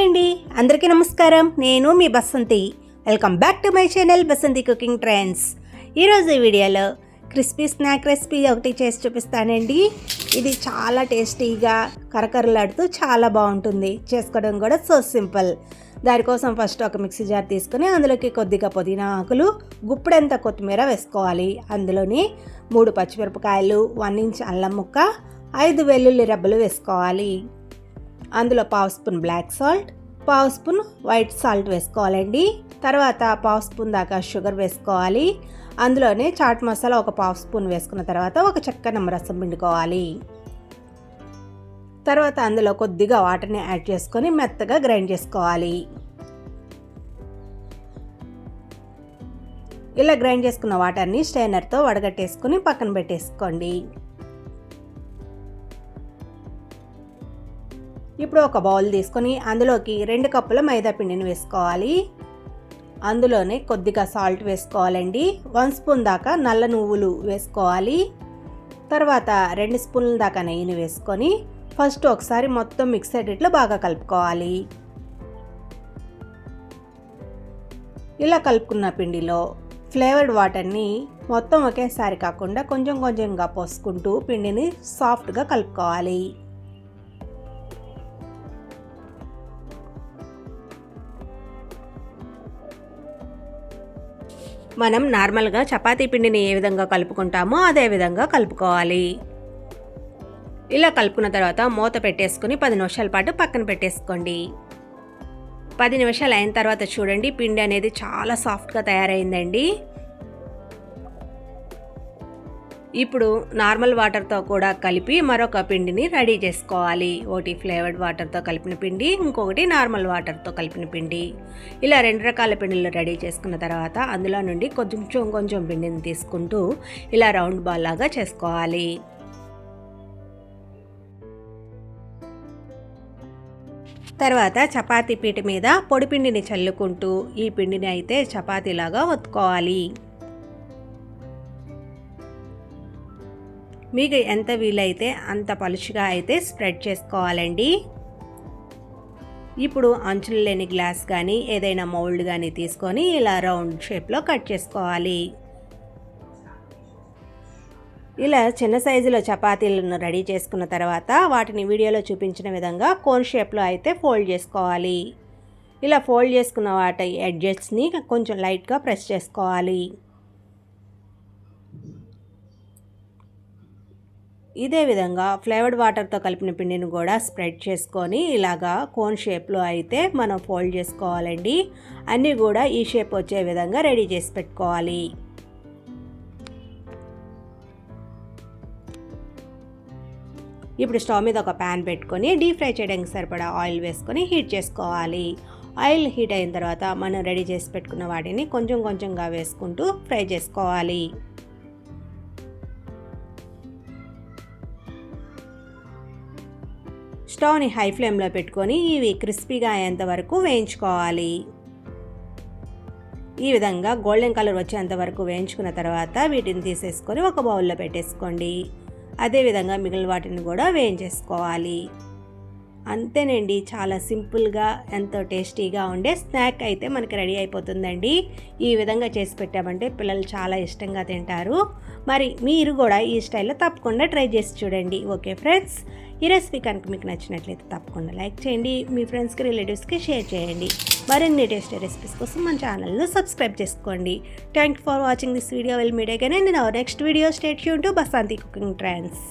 Hi అండి అందరికీ నమస్కారం. నేను మీ Basanti. Welcome back to my channel Basanti cooking trends. ఈరోజు ఈ వీడియోలో క్రిస్పీ స్నాక్ రెసిపీ ఒకటి చేసి చూపిస్తానండి. ఇది చాలా టేస్టీగా కరకరలాడుతూ చాలా బాగుంటుంది. చేసుకోవడం కూడా సో సింపుల్. దానికోసం ఫస్ట్ ఒక మిక్సీ జార్ తీసుకుని అందులోకి కొద్దిగా పుదీనా ఆకులు గుప్పుడంత కొత్తిమీర వేసుకోవాలి. అందులోని మూడు పచ్చిమిరపకాయలు వన్ ఇంచ్ అల్లం ముక్క ఐదు వెల్లుల్లి రబ్బలు వేసుకోవాలి. అందులో పావు స్పూన్ బ్లాక్ సాల్ట్ పావు స్పూన్ వైట్ సాల్ట్ వేసుకోవాలండి. తర్వాత పావు స్పూన్ దాకా షుగర్ వేసుకోవాలి. అందులోనే చాట్ మసాలా ఒక పావు స్పూన్ వేసుకున్న తర్వాత ఒక చెక్క నిమ్మరసం పిండుకోవాలి. తర్వాత అందులో కొద్దిగా వాటర్ని యాడ్ చేసుకొని మెత్తగా గ్రైండ్ చేసుకోవాలి. ఇలా గ్రైండ్ చేసుకున్న వాటర్ని స్ట్రైనర్తో వడగట్టేసుకొని పక్కన పెట్టేసుకోండి. ఇప్పుడు ఒక బౌల్ తీసుకొని అందులోకి రెండు కప్పుల మైదా పిండిని వేసుకోవాలి. అందులోనే కొద్దిగా సాల్ట్ వేసుకోవాలండి. వన్ స్పూన్ దాకా నల్ల నువ్వులు వేసుకోవాలి. తర్వాత రెండు స్పూన్ల దాకా నెయ్యిని వేసుకొని ఫస్ట్ ఒకసారి మొత్తం మిక్స్ అయ్యేటట్లు బాగా కలుపుకోవాలి. ఇలా కలుపుకున్న పిండిలో ఫ్లేవర్డ్ వాటర్ని మొత్తం ఒకేసారి కాకుండా కొంచెం కొంచెంగా పోసుకుంటూ పిండిని సాఫ్ట్గా కలుపుకోవాలి. మనం నార్మల్గా చపాతీ పిండిని ఏ విధంగా కలుపుకుంటామో అదే విధంగా కలుపుకోవాలి. ఇలా కలుపుకున్న తర్వాత మూత పెట్టేసుకుని పది నిమిషాల పాటు పక్కన పెట్టేసుకోండి. పది నిమిషాలు అయిన తర్వాత చూడండి పిండి అనేది చాలా సాఫ్ట్గా తయారైందండి. ఇప్పుడు నార్మల్ వాటర్తో కూడా కలిపి మరొక పిండిని రెడీ చేసుకోవాలి. ఒకటి ఫ్లేవర్డ్ వాటర్తో కలిపిన పిండి ఇంకొకటి నార్మల్ వాటర్తో కలిపిన పిండి. ఇలా రెండు రకాల పిండిలు రెడీ చేసుకున్న తర్వాత అందులో నుండి కొంచెం కొంచెం పిండిని తీసుకుంటూ ఇలా రౌండ్ బాల్ లాగా చేసుకోవాలి. తర్వాత చపాతీ పీట మీద పొడి పిండిని చల్లుకుంటూ ఈ పిండిని అయితే చపాతీలాగా ఒత్తుకోవాలి. మీకు ఎంత వీలైతే అంత పలుచుగా అయితే స్ప్రెడ్ చేసుకోవాలండి. ఇప్పుడు అంచులు లేని గ్లాస్ కానీ ఏదైనా మౌల్డ్ కానీ తీసుకొని ఇలా రౌండ్ షేప్లో కట్ చేసుకోవాలి. ఇలా చిన్న సైజులో చపాతీలను రెడీ చేసుకున్న తర్వాత వాటిని వీడియోలో చూపించిన విధంగా కోన్ షేప్లో అయితే ఫోల్డ్ చేసుకోవాలి. ఇలా ఫోల్డ్ చేసుకున్న వాటి ఎడ్జెట్స్ని కొంచెం లైట్గా ప్రెస్ చేసుకోవాలి. ఇదే విధంగా ఫ్లేవర్డ్ వాటర్తో కలిపిన పిండిని కూడా స్ప్రెడ్ చేసుకొని ఇలాగా కోన్ షేప్లో అయితే మనం ఫోల్డ్ చేసుకోవాలండి. అన్నీ కూడా ఈ షేప్ వచ్చే విధంగా రెడీ చేసి పెట్టుకోవాలి. ఇప్పుడు స్టవ్ మీద ఒక ప్యాన్ పెట్టుకొని డీప్ ఫ్రై చేయడానికి సరిపడా ఆయిల్ వేసుకొని హీట్ చేసుకోవాలి. ఆయిల్ హీట్ అయిన తర్వాత మనం రెడీ చేసి పెట్టుకున్న వాటిని కొంచెం కొంచెంగా వేసుకుంటూ ఫ్రై చేసుకోవాలి. స్టవ్ని హై ఫ్లేమ్లో పెట్టుకొని ఇవి క్రిస్పీగా అయ్యేంత వరకు వేయించుకోవాలి. ఈ విధంగా గోల్డెన్ కలర్ వచ్చేంత వరకు వేయించుకున్న తర్వాత వీటిని తీసేసుకొని ఒక బౌల్లో పెట్టేసుకోండి. అదేవిధంగా మిగిలిన వాటిని కూడా వేయించేసుకోవాలి. అంతేనండి. చాలా సింపుల్గా ఎంతో టేస్టీగా ఉండే స్నాక్ అయితే మనకి రెడీ అయిపోతుందండి. ఈ విధంగా చేసి పెట్టామంటే పిల్లలు చాలా ఇష్టంగా తింటారు. మరి మీరు కూడా ఈ స్టైల్లో తప్పకుండా ట్రై చేసి చూడండి. Okay friends? ఈ రెసిపీ కనుక మీకు నచ్చినట్లయితే తప్పకుండా లైక్ చేయండి. మీ ఫ్రెండ్స్కి రిలేటివ్స్కి షేర్ చేయండి. మరిన్ని టేస్టీ రెసిపీస్ కోసం మన ఛానల్ను సబ్స్క్రైబ్ చేసుకోండి. Thank for watching this video. Will మీడియాగానే నేను next video state to Basanti cooking trends